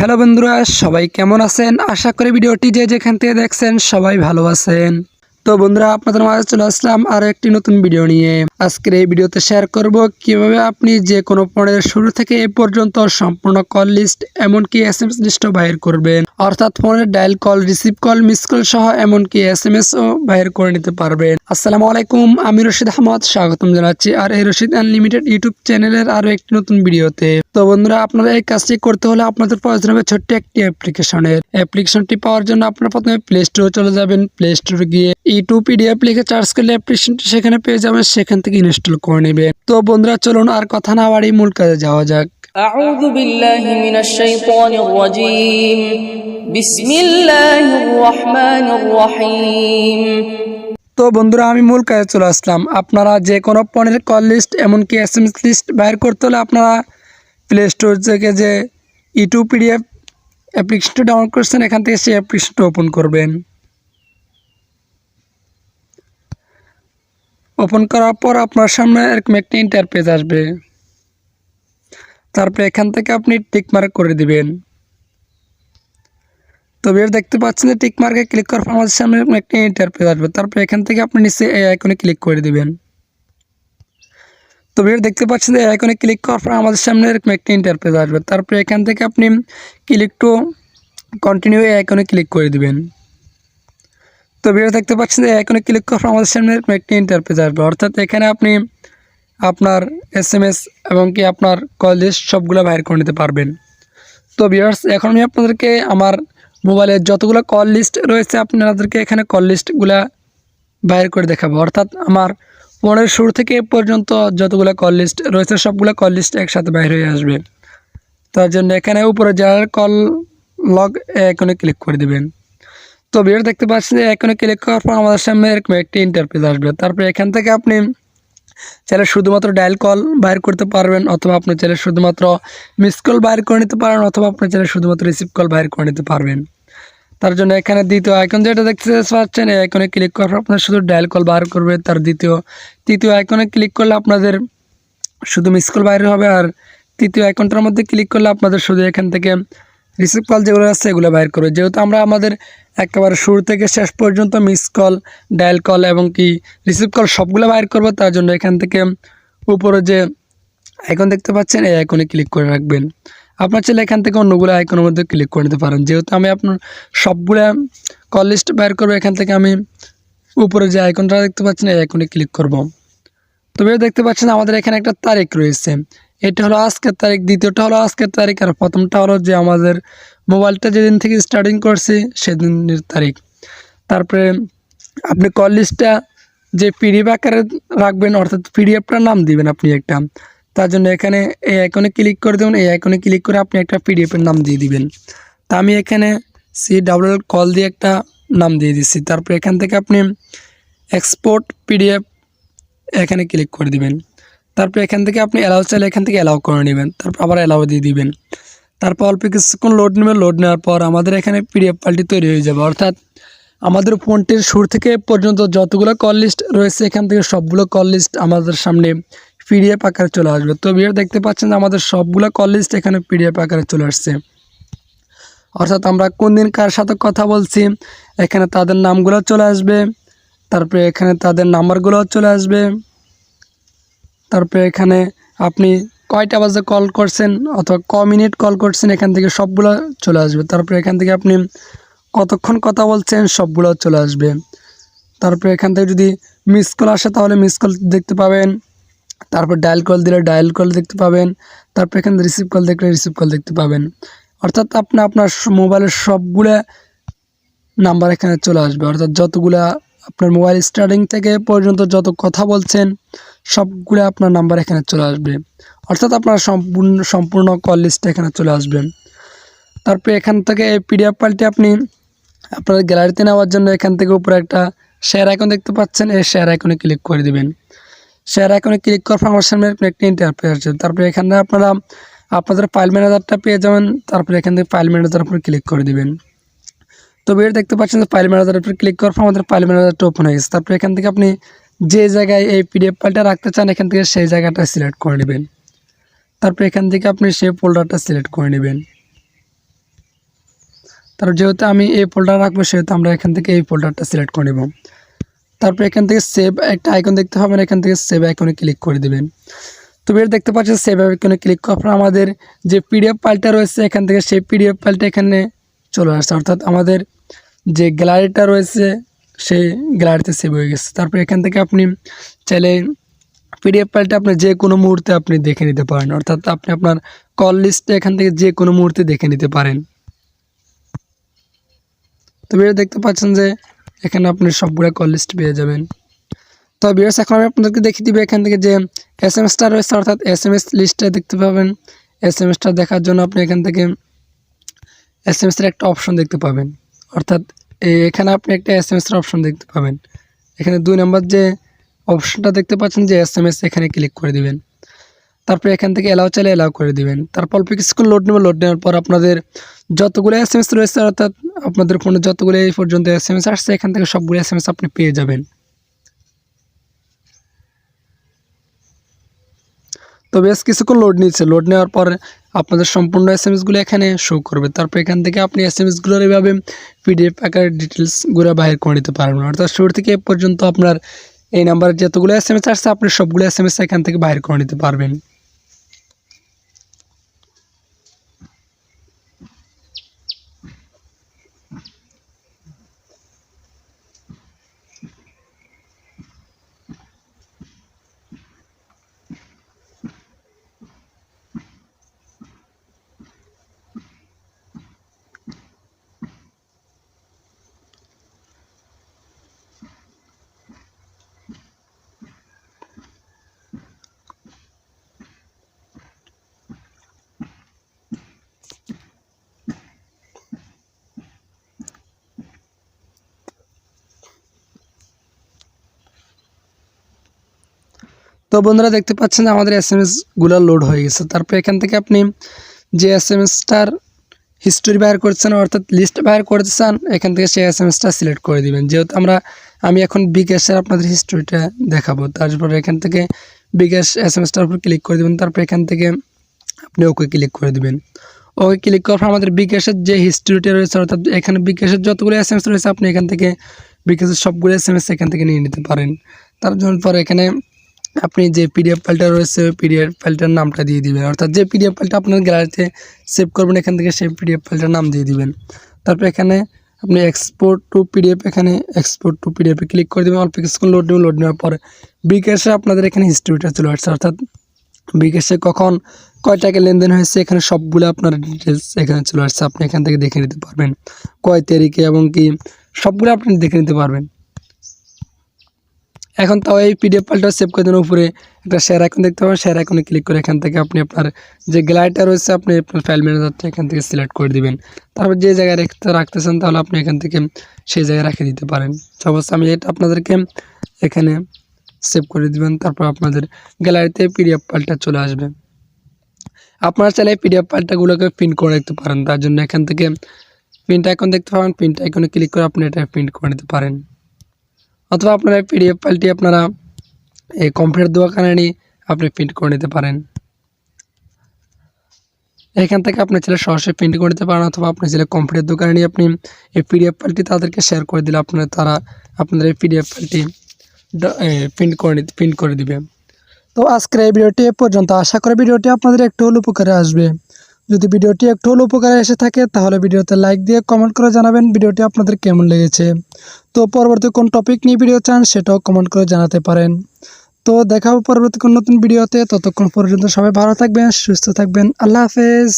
Hello বন্ধুরা, সবাই কেমন আছেন? আশা করি ভিডিওটি যে যেখান থেকে দেখছেন সবাই ভালো আছেন। তো বন্ধুরা, আপনাদের মাঝে চলে আসলাম আরও একটি নতুন ভিডিও নিয়ে। আজকের এই ভিডিওতে শেয়ার করব কীভাবে আপনি যে কোনো ফোনের শুরু থেকে এ পর্যন্ত সম্পূর্ণ কল লিস্ট এমনকি এস এম এস লিস্টও বাইর করবেন। অর্থাৎ ফোনের dial call receive call miss call সহ এমনকি এস এম এসও বাইর করে নিতে পারবেন। আসসালামু আলাইকুম, আমি রশিদ আহমদ, স্বাগতম জানাচ্ছি আর এই রশিদ আনলিমিটেড ইউটিউব চ্যানেলের আরও একটি নতুন ভিডিওতে তো। বন্ধুরা, আপনারা এই কাজটি করতে হলে আপনাদের প্রয়োজন হবে ছোট্ট একটি অ্যাপ্লিকেশনের অ্যাপ্লিকেশনটি পাওয়ার জন্য আপনারা প্রথমে প্লে স্টোরে চলে যাবেন। প্লে স্টোরে গিয়ে ইউটিউব পিডিএফ লিখে চার্জ করলে অ্যাপ্লিকেশনটি সেখানে পেয়ে যাবেন সেখান থেকে ইনস্টল করে নেবেন তো বন্ধুরা চলুন আর কথা না বাড়ি মূল কাজে যাওয়া যাক أعوذ بالله من الشيطان الرجيم بسم الله الرحمن الرحيم তো বন্ধুরা আমি মূল কাজে চলে আসলাম আপনারা যে কোনো পণ্যের কল লিস্ট এমনকি এস এম এস লিস্ট বাইর করতে হলে আপনারা প্লে স্টোর থেকে যে ইউটিউব পিডিএফ অ্যাপ্লিকেশনটা ডাউনলোড করছেন এখান থেকে সেই অ্যাপ্লিকেশনটা ওপেন করবেন ওপেন করার পর আপনার সামনে এরকম একটা ইন্টারপেজ আসবে। তারপরে এখান থেকে আপনি টিকমার্ক করে দিবেন। তো বের দেখতে পাচ্ছেন যে টিকমার্কে ক্লিক করার পর আমাদের সামনে একটা ইন্টারপেজ আসবে। তারপরে এখান থেকে আপনি নিচে এই আইকনে ক্লিক করে দিবেন। তো বের দেখতে পাচ্ছেন যে আইকনে ক্লিক করার পর আমাদের সামনে এরকম একটা ইন্টারপেজ আসবে। তারপরে এখান থেকে আপনি ক্লিক টু কন্টিনিউ এই আইকনে ক্লিক করে দিবেন। তো ভিডিও দেখতে পাচ্ছেন যে এখানে ক্লিক করার আমাদের সামনে একটি ইন্টারপেজ আসবে অর্থাৎ এখানে আপনি আপনার এস এম এস এবং কি আপনার কল লিস্ট সবগুলো বাইর করে নিতে পারবেন তো ভিউয়ার্স এখন আমি আপনাদেরকে আমার মোবাইলের যতগুলো কল লিস্ট রয়েছে আপনাদেরকে এখানে কল লিস্টগুলো বাইর করে দেখাবো অর্থাৎ আমার ফোনের শুরু থেকে পর্যন্ত যতগুলো কল লিস্ট রয়েছে সবগুলো কল লিস্ট একসাথে বাইর হয়ে আসবে তার জন্য এখানে উপরে যার কল লগ এখানে ক্লিক করে দেবেন তো ভিডিও দেখতে পাচ্ছেন যে এখানে ক্লিক করার পর আমাদের সামনে এরকম একটি ইন্টারপেজ আসবে। তারপরে এখান থেকে আপনি চাইলে শুধুমাত্র ডায়াল কল বাইর করতে পারবেন অথবা আপনি চাইলে শুধুমাত্র মিস কল বাইর করে নিতে পারেন অথবা আপনি চাইলে শুধুমাত্র রিসিভ কল বাইর করে নিতে পারবেন। তার জন্য এখানে দ্বিতীয় আইকন যেটা দেখতে পাচ্ছেন এই আইকনে ক্লিক করার পর আপনার শুধু ডায়াল কল বার করবে। তার দ্বিতীয়, তৃতীয় আইকনে ক্লিক করলে আপনাদের শুধু মিস কল বাইরে হবে আর তৃতীয় আইকনটার মধ্যে ক্লিক করলে আপনাদের শুধু এখান থেকে রিসিভ কল যেগুলো আছে, এগুলো বাইর করবে যেহেতু আমরা আমাদের একেবারে শুরু থেকে শেষ পর্যন্ত মিস কল ডায়াল কল এবং কি রিসিভ কল সবগুলো বাইর করব, তার জন্য এখান থেকে উপরে যে আইকন দেখতে পাচ্ছেন, এই আইকনে ক্লিক করে রাখবেন। আপনার ছেলে এখান থেকে অন্যগুলো আইকনের মধ্যে ক্লিক করে নিতে পারেন। যেহেতু আমি আপনার সবগুলো কল লিস্ট বাইর করব, এখান থেকে আমি উপরে যে আইকনটা দেখতে পাচ্ছেন, এই আইকনে ক্লিক করব। তবে দেখতে পাচ্ছেন আমাদের এখানে একটা তারিখ রয়েছে। এটা হলো আজকের তারিখ, দ্বিতীয়টা হলো আজকের তারিখ, আর প্রথমটা হলো যে আমাদের মোবাইলটা যেদিন থেকে স্টার্টিং করছি, সেদিনের তারিখ। তারপরে আপনি কল লিস্টটা যে পিডিএফ আকারে রাখবেন, অর্থাৎ পিডিএফটার নাম দিবেন আপনি একটা। তার জন্য এখানে এই আইকনে ক্লিক করে দেবেন, এই আইকনে ক্লিক করে আপনি একটা পিডিএফের নাম দিয়ে দিবেন। তা আমি এখানে সি ডাবল কল দিয়ে একটা নাম দিয়ে দিচ্ছি। তারপরে এখান থেকে আপনি এক্সপোর্ট পিডিএফ এখানে ক্লিক করে দিবেন। তারপর এখান থেকে আপনি অ্যালাউ চাইলে এখান থেকে অ্যালাউ করে নেবেন। তারপর আবার অ্যালাউ দিয়ে দিবেন। তারপর অল্প কিছুক্ষণ লোড নেবেন। লোড নেওয়ার পর আমাদের এখানে পিডিএফ ফাইলটি তৈরি হয়ে যাবে। অর্থাৎ আমাদের ফোনটির শুরু থেকে পর্যন্ত যতগুলো কল লিস্ট রয়েছে, এখান থেকে সবগুলো কল লিস্ট আমাদের সামনে পিডিএফ আকারে চলে আসবে। তো ভিডিও দেখতে পাচ্ছেন যে আমাদের সবগুলো কল লিস্ট এখানে পিডিএফ আকারে চলে আসছে। অর্থাৎ আমরা কোন দিন কার সাথে কথা বলছি, এখানে তাদের নামগুলো চলে আসবে, তারপরে এখানে তাদের নাম্বারগুলো চলে আসবে। তারপরে এখানে আপনি কয়টা বাজে কল করছেন অথবা ক মিনিট কল করছেন, এখান থেকে সবগুলো চলে আসবে। তারপরে এখান থেকে আপনি কতক্ষণ কথা বলছেন, সবগুলো চলে আসবে। তারপরে এখান থেকে যদি মিস কল আসে, তাহলে মিস কল দেখতে পাবেন। তারপর ডায়াল কল দিলে ডায়াল কল দেখতে পাবেন। তারপর এখান থেকে রিসিভ কল দেখলে রিসিভ কল দেখতে পাবেন। অর্থাৎ আপনি আপনার মোবাইলের সবগুলো নাম্বার এখানে চলে আসবে। অর্থাৎ যতগুলা আপনার মোবাইল স্টার্টিং থেকে পর্যন্ত যত কথা বলছেন সবগুলো আপনার নাম্বার এখানে চলে আসবে। অর্থাৎ আপনার সম্পূর্ণ সম্পূর্ণ কল লিস্ট এখানে চলে আসবে। তারপরে এখান থেকে এই পিডিএফ ফাইলটি আপনি আপনার গ্যালারিতে নেওয়ার জন্য এখান থেকে উপরে একটা শেয়ার আইকন দেখতে পাচ্ছেন। এই শেয়ার আইকনে ক্লিক করে দিবেন। শেয়ার আইকনে ক্লিক করার আমার সামনে একটা ইন্টারপেজ আসবে। তারপরে এখানে আপনারা আপনাদের ফাইল ম্যানেজারটা পেয়ে যাবেন। তারপরে এখান থেকে ফাইল ম্যানেজার উপরে ক্লিক করে দিবেন। তো বের দেখতে পাচ্ছেন ফাইল ম্যানেজারের উপরে ক্লিক করার পর আমাদের ফাইল ম্যানেজারটা ওপেন হয়ে গেছে। তারপরে এখান থেকে আপনি যে জায়গায় এই পিডিএফ ফাইলটা রাখতে চান, এখান থেকে সেই জায়গাটা সিলেক্ট করে নেবেন। তারপর এখান থেকে আপনি সেই ফোল্ডারটা সিলেক্ট করে নেবেন। তারপর যেহেতু আমি এই ফোল্ডার রাখব, সেহেতু আমরা এখান থেকে এই ফোল্ডারটা সিলেক্ট করে নেব। তারপর এখান থেকে সেভ একটা আইকন দেখতে পাবেন এখান থেকে সেভ আইকনে ক্লিক করে দিবেন। তো বের দেখতে পাচ্ছেন সেভ আইকনে ক্লিক করার পর আমাদের যে পিডিএফ ফাইলটা রয়েছে, এখান থেকে সেই পিডিএফ ফাইলটা এখানে চলে আসছে। অর্থাৎ আমাদের যে গ্যালারিটা রয়েছে সেই গ্যালারিতে সেভ হয়ে গেছে। তারপর এখান থেকে আপনি চাইলে পিডিএফ ফাইলটা আপনি যে কোনো মুহূর্তে আপনি দেখে নিতে পারেন। অর্থাৎ আপনি আপনার কল লিস্টে এখান থেকে যে কোনো মুহূর্তে দেখে নিতে পারেন। তো বিয়ার দেখতে পাচ্ছেন যে এখানে আপনি সবগুলো কল লিস্ট পেয়ে যাবেন। তো বিয়ার্স এখন আমি আপনাদেরকে দেখিয়ে দিবে এখান থেকে যে এস এম রয়েছে, অর্থাৎ এস এম এস লিস্টটা দেখতে পাবেন। এস এম এসটা দেখার জন্য আপনি এখান থেকে এস এম এসের একটা অপশন দেখতে পাবেন। অর্থাৎ এখানে আপনি একটা এস এম এসের অপশন দেখতে পাবেন। এখানে দুই নম্বর যে অপশনটা দেখতে পাচ্ছেন যে এস এম এস এখানে ক্লিক করে দিবেন। তারপরে এখান থেকে এলাও চাইলে এলাও করে দিবেন। তারপর অল্প কিছুক্ষণ লোড নেবেন। লোড নেওয়ার পর আপনাদের যতগুলো এস এম এস রয়েছে, অর্থাৎ আপনাদের ফোনে যতগুলো এই পর্যন্ত এস এম এস আসছে, এখান থেকে সবগুলো এস এম এস আপনি পেয়ে যাবেন। তো বেশ কিছুক্ষণ লোড নিচ্ছে লোড নেওয়ার পর আপনাদের সম্পূর্ণ এস এমএসগুলো এখানে শো করবে। তারপর এখান থেকে আপনি এস এম এসগুলোর এভাবে পিডিএফ আকারে ডিটেলসগুলো বাহির করে নিতে পারবেন। অর্থাৎ শুরু থেকে এ পর্যন্ত আপনার এই নাম্বারের যতগুলো এস এম এস আসছে, আপনি সবগুলো এস এম এস এখান থেকে বাহির করে নিতে পারবেন। তো বন্ধুরা দেখতে পাচ্ছেন যে আমাদের এস এম লোড হয়ে গেছে। তারপর এখান থেকে আপনি যে এস এম এসটার হিস্টোরি বাইর করছেন, অর্থাৎ লিস্ট বাইর করতে চান এখান থেকে সেই এস এম এসটা সিলেক্ট করে দিবেন। যেহেতু আমরা, আমি এখন বিকাশের আপনাদের হিস্টোরিটা দেখাবো। তারপর এখান থেকে বিকাশ এস এম এসটার উপর ক্লিক করে দেবেন। তারপর এখান থেকে আপনি ওকে ক্লিক করে দিবেন। ওকে ক্লিক করার পর আমাদের বিকাশের যে হিস্টোরিটা রয়েছে, অর্থাৎ এখানে বিকাশের যতগুলো এস এম এস রয়েছে, আপনি এখান থেকে বিকাশের সবগুলো এস এম এস এখান থেকে নিয়ে নিতে পারেন। তার জন্য পর এখানে আপনি যে পিডিএফ ফাইলটা রয়েছে ওই পিডিএফ ফাইলটার নামটা দিয়ে দিবেন। অর্থাৎ যে পিডিএফ ফাইলটা আপনার গ্যালারিতে সেভ করবেন, এখান থেকে সেই পিডিএফ ফাইলটার নাম দিয়ে দিবেন। তারপর এখানে আপনি এক্সপোর্ট টু পিডিএফ এখানে এক্সপোর্ট টু পিডিএফে ক্লিক করে দেবেন। অল্প কিছুক্ষণ লোড নেবেন লোড নেওয়ার পরে বিকাশে আপনাদের এখানে হিস্ট্রিটা চলে আসছে। অর্থাৎ বিকাশে কখন কয় টাকা লেনদেন হয়েছে, এখানে সবগুলো আপনার ডিটেলস এখানে চলে আসছে। আপনি এখান থেকে দেখে নিতে পারবেন। কয় তারিখে এবং কি সবগুলো আপনি দেখে নিতে পারবেন। এখন তাও এই পিডিএফ ফাইলটা সেভ করে দেন উপরে। একটা শেয়ার আইকন দেখতে পাবেন শেয়ার আইকনে ক্লিক করে এখান থেকে আপনি আপনার যে গ্যালারিটা রয়েছে, আপনি আপনার ফাইল ম্যানেজারটা এখান থেকে সিলেক্ট করে দিবেন। তারপর যে জায়গায় রাখতে রাখতেছেন, তাহলে আপনি এখান থেকে সেই জায়গায় রেখে দিতে পারেন। সাপোজ আমি এটা আপনাদেরকে এখানে সেভ করে দিবেন, তারপর আপনাদের গ্যালারিতে পিডিএফ ফাইলটা চলে আসবে। আপনারা চাইলে পিডিএফ ফাইলটাগুলোকে প্রিন্ট করে রাখতে পারেন, তার জন্য এখান থেকে প্রিন্ট আইকন দেখতে পাবেন প্রিন্ট আইকনে ক্লিক করে আপনি এটা প্রিন্ট করে নিতে পারেন। অথবা আপনারা পিডিএফ ফাইলটি আপনারা এই কম্পিউটার দোকানে নিয়ে আপনি প্রিন্ট করে নিতে পারেন। এখান থেকে আপনি ছেলে সরাসরি প্রিন্ট করে নিতে পারেন অথবা আপনি ছেলে কম্পিউটার দোকানে নিয়ে আপনি এই পিডিএফ ফাইলটি তাদেরকে শেয়ার করে দিলে আপনার তারা আপনাদের এই পিডিএফ ফাইলটি প্রিন্ট করে প্রিন্ট করে দিবে। তো আজকের এই ভিডিওটি এ পর্যন্ত। আশা করি ভিডিওটি আপনাদের একটু হলেও উপকারে আসবে। যদি ভিডিওটি একটু হলেও উপকারে এসে থাকে, তাহলে ভিডিওতে লাইক দিয়ে কমেন্ট করে জানাবেন ভিডিওটি আপনাদের কেমন লেগেছে। তো পরবর্তী কোন টপিক নিয়ে ভিডিও চান সেটাও কমেন্ট করে জানাতে পারেন। তো দেখা হবে পরবর্তী কোন নতুন ভিডিওতে ততক্ষণ পর্যন্ত সবাই ভালো থাকবেন, সুস্থ থাকবেন, আল্লাহ হাফেজ।